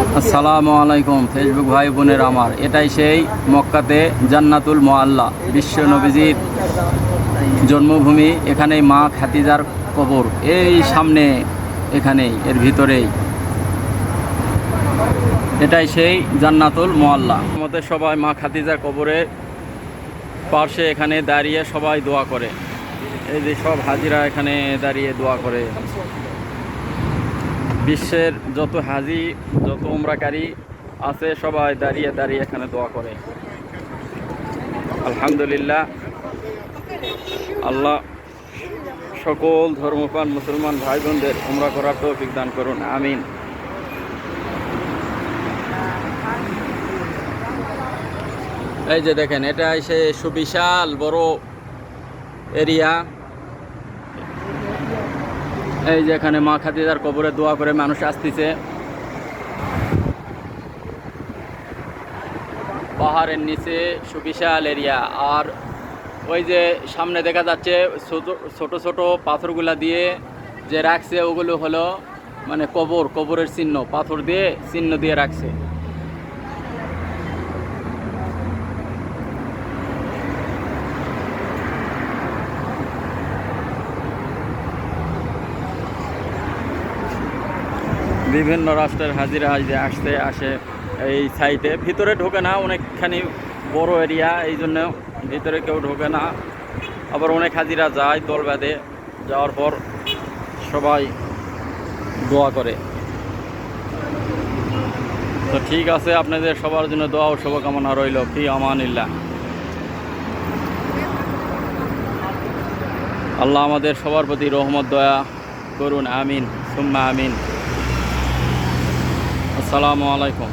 আসসালামু আলাইকুম ফেসবুক ভাই বোনের আমার। এটাই সেই মক্কাতে জান্নাতুল মোয়াল্লা বিশ্ব নবীজির জন্মভূমি, এখানেই মা খাতিজার কবর, এই সামনে এখানেই, এর ভিতরেই। এটাই সেই জান্নাতুল মোয়াল্লা আমাদের সবাই মা খাতিজার কবরের পার্শ্বে এখানে দাঁড়িয়ে সবাই দোয়া করে। এই যে সব হাজিরা এখানে দাঁড়িয়ে দোয়া করে। বিশ্বের যত হাজি, যত উমরাকারী আছে, সবাই দাঁড়িয়ে দাঁড়িয়ে এখানে দোয়া করে। আলহামদুলিল্লাহ, আল্লাহ সকল ধর্মপান মুসলমান ভাই বোনদের উমরা করার তৌফিক দান করুন, আমিন। এই যে দেখেন এটা সে সুবিশাল বড় এরিয়া। এই যে এখানে মা খাদিজার কবরে দোয়া করে মানুষ আসতেছে। পাহাড়ের নিচে সুবিশাল এরিয়া। আর ওই যে সামনে দেখা যাচ্ছে ছোট ছোট ছোট পাথরগুলা দিয়ে যে রাখছে, ওগুলো হলো মানে কবর, কবরের চিহ্ন। পাথর দিয়ে চিহ্ন দিয়ে রাখছে। বিভিন্ন রাষ্ট্রের হাজিরা হাজিরা আসতে আসে এই সাইটে ভিতরে ঢোকে না, অনেকখানি বড় এরিয়া এই জন্য ভিতরে কেউ ঢোকে না। আবার অনেক হাজিরা যায় দল বেঁধে, যাওয়ার পর সবাই দোয়া করে। তো ঠিক আছে, আপনাদের সবার জন্য দোয়া ও শুভকামনা রইল। ফি আমানিল্লাহ। আল্লাহ আমাদের সবার প্রতি রহমত, দয়া করুন। আমিন। সুম্মা আমিন। আসসালামু আলাইকুম।